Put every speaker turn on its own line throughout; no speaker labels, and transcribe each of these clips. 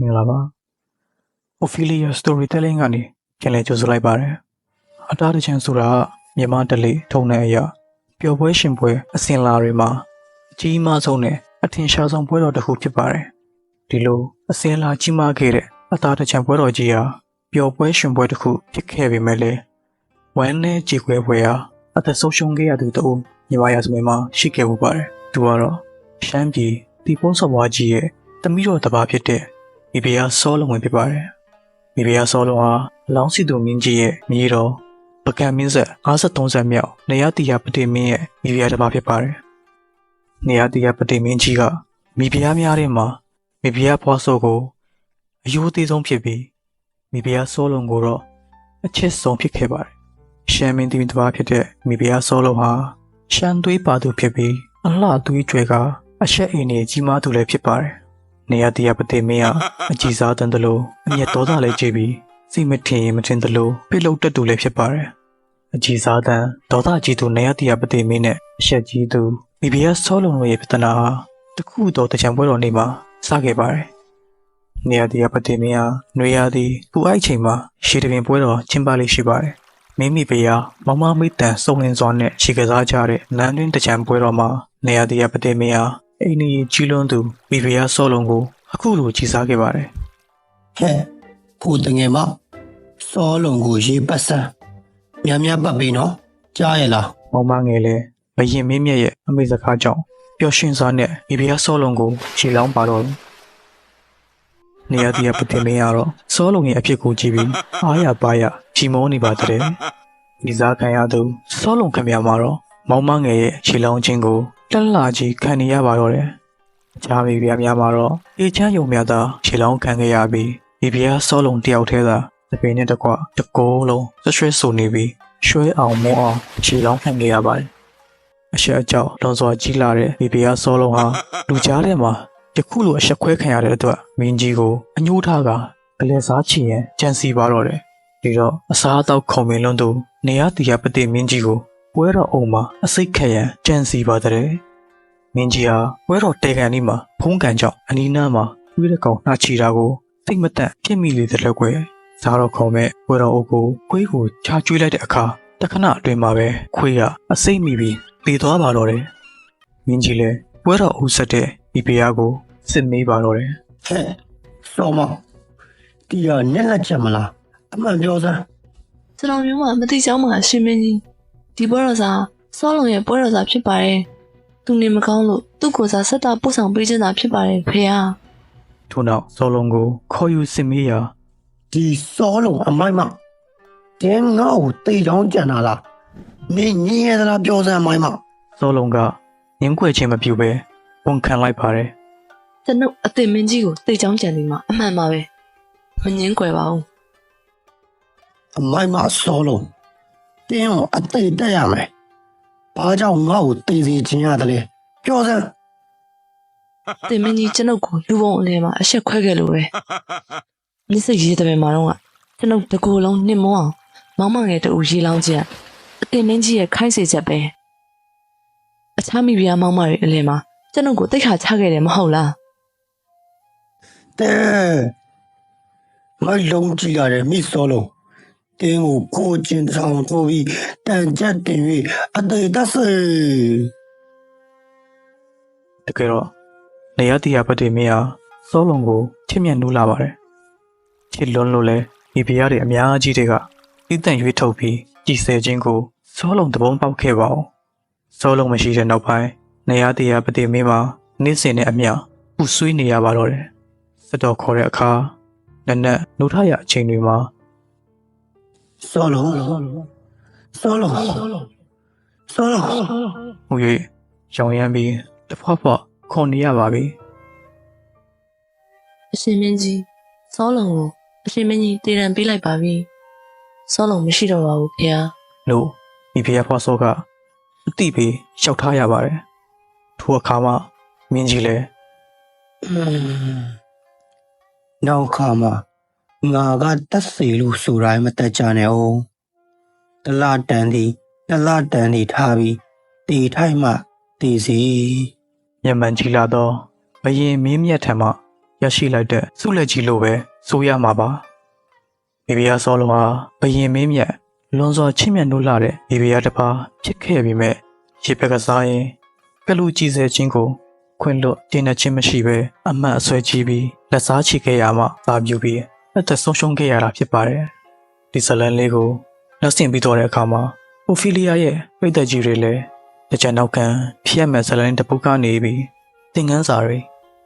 မင်္ဂလာပါ Ophelia Storytelling ကနေပြန်လည်ကြိုဆိုလိုက်ပါတယ်အတားတချင်ဆိုတာကမြန်မာတလေထုံတဲ့အရာပျော်ပွဲရှင်ပွဲအစင်လာတွေမှာအကြီးမားဆုံးနဲ့အထင်ရှားဆုံးပွဲတော်တစ်ခုဖြစ်ပါတယ်ဒီလိုအစင်လာကြီးမားခဲ့တဲ့အတားတချင်ပွဲတော်ကြီးဟာပျော်ပွဲရှင်ပွဲတစ်ခုဖြစ်ခဲ့ပေမဲ့လည်းဝမ်းနဲ့ကြေကွဲပွဲဟာအသက်ဆုံးရှုံးခဲ့ရသူတို့မြန်မာရာဇဝင်မှာရှိခဲ့မှုပါတယ်သူကတော့ရှမ်းပြည်တီပုံးစော်ဘွားကြီးရဲ့တမီးတော်တစ်ပါးဖြစ်တဲ့ မိဖုရားစောလုံးဝင်ဖြစ်ပါတယ်။မိဖုရားစောလုံးဟာအလောင်းစီသူမင်းကြီးရဲ့မြေတော်ပကံမင်းဆက်53ဆက်မြောက်နေရတီယာပတိမင်းရဲ့မိဖုရားတစ်ပါးဖြစ်ပါတယ်။နေရတီယာပတိမင်းကြီးကမိဖုရားများထဲမှာမိဖုရားဖွားစောကိုအယိုးသေးဆုံးဖြစ်ပြီးမိဖုရားစောလုံးကိုတော့အချစ်ဆုံးဖြစ်ခဲ့ပါတယ်။ရှမ်းမင်းသမီးတစ်ပါးဖြစ်တဲ့မိဖုရားစောလုံးဟာရှမ်းသွေးပါသူဖြစ်ပြီးအလှသွေးကြွယ်ကအဆက်အိမ်နေကြီးမားသူလည်းဖြစ်ပါတယ်။ နေရတရားပတိမင်းဟာအကြည်စားတန်တလို့အမျက်တော်သားလည်းကြည့်ပြီးစိတ်မထင်ရင်မထင်တလို့ပြစ်လို့တက်တူလည်းဖြစ်ပါတယ်။အကြည်စားတန်ဒေါသကြီးသူနေရတရားပတိမင်းနဲ့အဆက်ကြီးသူမိဖုရားဆောလုံးတို့ရဲ့ပြဿနာဟာတခုတော့တကြံပွဲတော်နေ့မှာစခဲ့ပါတယ်။နေရတရားပတိမင်းဟာနှွေရသည်ပူအိုက်ချိန်မှာရှေတပင်ပွဲတော်ကျင်းပလေးရှိပါတယ်။မိမိဖုရားမမမိတ်တန်စုံလင်စွာနဲ့ရှေကစားကြတဲ့နန်းတွင်တကြံပွဲတော်မှာနေရတရားပတိမင်းဟာ အိန္ဒိယကြီးလွန်းသူမိဖုရားဆောလုံးကို အခုလိုကြည်စားခဲ့ပါတယ်
ဟဲ့ဖို့တငယ်မစောလုံးကိုရေးပတ်စံများများပတ်ပြီနော်ကြားရလား။
မောင်မငယ်လည်းဘရင်မင်းမြတ်ရဲ့အမေစကားကြောင့်ပျော်ရွှင်စွာနဲ့မိဖုရားဆောလုံးကိုခြေလောင်းပါတော့တယ်။နေရာတရပတိမင်းကတော့ဆောလုံးရဲ့အဖြစ်ကိုကြည့်ပြီးအားရပါရချီမောနေပါတဲ့။ဒီစားခံရသူဆောလုံးခမရမှာတော့မောင်မငယ်ရဲ့ခြေလောင်းခြင်းကို တက်လာကြီးခံနေရပါတော့တယ်။ကြားမိဖုရားများမှာတော့အေချမ်းယုံများသာခြေလောင်းခံခဲ့ရပြီးမိဖုရားဆောလုံးတယောက်တည်းသာတပင်နဲ့တကွတကိုးလုံးဆွဆွဲဆူနေပြီးရွှဲအောင်မောအောင်ခြေလောင်းခံခဲ့ရပါတယ်အရှက်အကြောက်လွန်စွာကြီးလာတဲ့မိဖုရားစောလုံးဟာလူကြားထဲမှာယခုလိုအရှက်ခွဲခံရတဲ့အတွက်မင်းကြီးကိုအညှိုးထားကအလဲစားချင်ရန်ကြံစီပါတော့တယ်ဒီတော့အစားအသောက်ခုံမင်းလွန်းသူနေရတီရပတိမင်းကြီးကို ပွဲတော်အုံမှာအစိတ်ခက်ရန်ကြံစီပါတဲ့မင်းကြီးဟာပွဲတော်တေကန်ဒီမှာဖုံးကန်ကြောင့်အနီးနားမှာဝိရကောင်နှာချီတာကိုသိမ့်မတန့်ပြစ်မိလေတဲ့လက်ကွယ်စားတော့ခုံမဲ့ပွဲတော်အုပ်ကိုခွေးကိုချာကျွေးလိုက်တဲ့အခါတခဏအတွင်းမှာပဲခွေးကအစိတ်မိပြီးတည်သွားပါတော့တယ်မင်းကြီးလည်းပွဲတော်အုပ်ဆက်တဲ့ဒီဖရားကိုစစ်မေးပါတော့တယ်
ဟဲ့စောမတီရနဲ့လက်ချက်မလားအမှန်ပြောစမ်း
ကျွန်တော်မျိုးမှမသိချောင်းမှာအရှင်မင်းကြီး ဒီပွဲတော်စာစောလုံးရဲ့ပွဲတော်စာဖြစ်ပါတယ်သူနေမကောင်းလို့သူ့ကိုယ်စားဆက်တာပို့ဆောင်ပေးခြင်းသာဖြစ်ပါတယ်ဖေဟာ
ထို့နောက်စောလုံးကိုခေါ်ယူစစ်မေးရာ
ဒီစောလုံးအမိုက်မတင်းငါ့ကိုတိတ်ချောင်းကြံတာလားမင်းညင်းရသလားပြောစမ်းမိုင်းမ
စောလုံးကငင်းခွေခြင်းမပြုဘဲဝန်ခံလိုက်ပါတယ်
ကျွန်ုပ်အသိမင်းကြီးကိုတိတ်ချောင်းကြံနေမှာအမှန်ပါပဲမငင်းကွယ်ပါဘူး
အမိုက်မစောလုံး တင်းကိုအသိတက်ရမယ်ဘာကြောင့်ငါ့ကိုတိတ်စီခြင်းရတယ်လဲပြောစမ်း
အသိမင်းကြီးကျွန်ုပ်ကိုလူပုံအလဲမှာအဆက်ခွဲခဲ့လို့ပဲမြစ်စိတ်ရေးတဲ့မှာတော့ကကျွန်ုပ်တကူလုံးနှိမ့်မောအောင်မောင်းမငယ်တူရေးလောင်းခြင်းအသိမင်းကြီးရဲ့ခိုင်းစေချက်ပဲအခြားမိဖုရားမောင်းမတွေအလဲမှာကျွန်ုပ်ကိုတိတ်ခါချခဲ့တယ်မဟုတ်လား
တဲငါလုံးကြည့်ရတယ်မိစောလုံး တင်းကိုကိုကျင်ဆောင်ထိုးပြီးတန်ကြက်တင်၍အသေးသက်စေ
တကယ်တော့နေရတီရပတိမင်းဟာစောလုံးကိုချစ်မြတ်နူးလာပါတယ်ချစ်လွန်းလို့လဲမိဖုရားတွေအများကြီးတွေကဣတန့်ရွေးထုတ်ပြီးကြည်ဆယ်ခြင်းကိုစောလုံးတပုံပေါက်ခဲ့ပါအောင်စောလုံးမရှိတဲ့နောက်ပိုင်းနေရတီရပတိမင်းမှာနေ့စဉ်နဲ့အမျှပူဆွေးနေရပါတော့တယ်စတော်ခေါ်တဲ့အခါနက်နက်နှုတ်ထရအချိန်တွေမှာ
စောလုံးစောလုံးစောလုံး
ဟို၍ရောင်ရမ်းပြီးတစ်ဖွားဖွားခေါ်နေရပါပြီ
အရှင်မင်းကြီးစောလုံးကိုအရှင်မင်းကြီးတည်ရန်ပေးလိုက်ပါပြီစောလုံးမရှိတော့ပါဘူးဖေဟာ
လို့မိဖုရားဖွားစောကအတိပေးလျှောက်ထားရပါတယ်ထိုအခါမှာမင်းကြီးလည်း
နောက်ခါမှာ ငါကတက်စီလို့ဆိုတိုင်းမတက်ကြနဲ့အောင်တလတန်ဒီတလတန်ဒီထားပြီးတီထိုက်မှတီစီ
မျက်မှန်ကြီးလာသောဘရင်မင်းမြတ်ထံမှရရှိလိုက်တဲ့စုလက်ကြီးလိုပဲဆိုရမှာပါဘေဘီယာဆောလုံးဟာဘယင်မင်းမြတ်လွန်စွာချစ်မြတ်နိုးလာတဲ့ဘေဘီယာတစ်ပါးဖြစ်ခဲ့ပေမဲ့ရေပက်ကစားရင်ကလူကြီးစဲချင်းကိုခွင့်လွတ်တင်နေခြင်းမရှိပဲအမတ်အဆွဲကြီးပြီးလက်စားချခဲ့ရမှသာပြူပြီး အသက်ဆုံးရှုံးခဲ့ရတာဖြစ်ပါတယ်ဒီဇလန်လေးကိုလက်ဆင့်ပြီးတော့တဲ့အခါမှာအိုဖီလီယာရဲ့ပိတ်သက်ကြီးတွေလည်းတကြံနောက်ခံဖြစ်ရမဲ့ဇလန်တစ်ပုတ်ကနေပြီးသင်ငန်းစာတွေ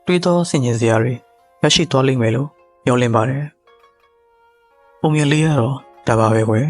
တွေးသောဆင်ခြင်စရာတွေရရှိသွားလိမ့်မယ်လို့မျှော်လင့်ပါတယ်ပုံမြင်လေးကတော့ဒါပါပဲကွယ်